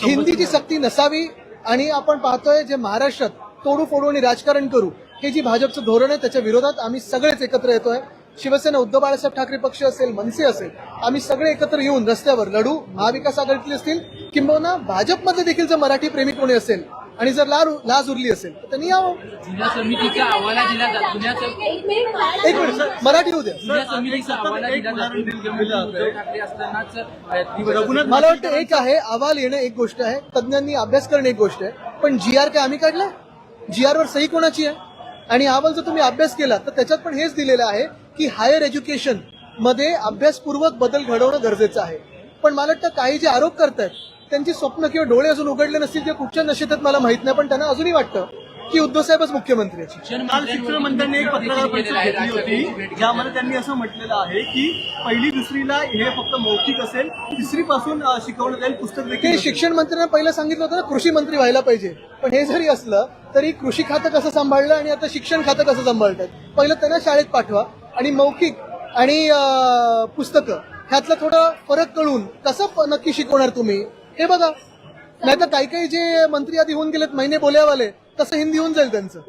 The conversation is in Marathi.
हिंदीची सक्ती नसावी आणि आपण पाहतोय जे महाराष्ट्रात तोडू फोडू आणि राजकारण करू हे जी भाजपचं धोरण आहे त्याच्या विरोधात आम्ही सगळेच एकत्र येतोय. शिवसेना उद्धव बाळासाहेब ठाकरे पक्ष असेल मनसे असेल आम्ही सगळे एकत्र येऊन रस्त्यावर लढू. महाविकास आघाडीतले असतील किंबहुना भाजपमध्ये देखील जर मराठी प्रेमी कोणी असेल आणि जर ला लाज उरली असेल तर त्यांनी यावं. जुन्या समितीचा अहवाला दिला जातो जुन्या सम- एक मिनिट मराठी होऊ द्या. जुन्या समितीचा अहवाला एक दिला जातो उदाहरण दिलं जातं. उद्धव ठाकरे असतानाच अ, दिवस रघुनाथ मला वाटतं एक आहे अहवाल येणं एक गोष्ट आहे तज्ज्ञांनी अभ्यास करणं एक गोष्ट आहे पण जी आर काय आम्ही काढला? जी आर वर सही कोणाची आहे? आणि अहवाल जर तुम्ही अभ्यास केला तर त्याच्यात पण हेच दिलेलं आहे की हायर एज्युकेशनमध्ये अभ्यासपूर्वक बदल घडवणं गरजेचं आहे. पण मला वाटतं काही जे आरोप करतायत त्यांची स्वप्न किंवा डोळे अजून उघडले नसतील किंवा कुठच्या नशेत आहेत मला माहीत नाही पण त्यांना अजूनही वाटतं की उद्धव साहेबच मुख्यमंत्री काल शिक्षण मंत्र्यांनी एक पत्रकार परिषद घेतली होती ज्यामध्ये त्यांनी असं म्हटलेलं आहे की पहिली दुसरीला हे फक्त मौखिक असेल तिसरी पासून शिकवलं जाईल पुस्तक देखील शिक्षण मंत्र्यांना पहिलं सांगितलं होतं ना कृषी मंत्री व्हायला पाहिजे. पण हे जरी असलं तरी कृषी खातं कसं सांभाळलं आणि आता शिक्षण खातं कसं सांभाळतात? पहिलं त्यांना शाळेत पाठवा आणि मौखिक आणि पुस्तकं ह्यातलं थोडं फरक कळून कसं नक्की शिकवणार तुम्ही? हे बघा. नाही तर काही काही जे मंत्री आधी होऊन गेलेत महिने बोल्यावाले तसं हिंदी होऊन जाईल त्यांचं.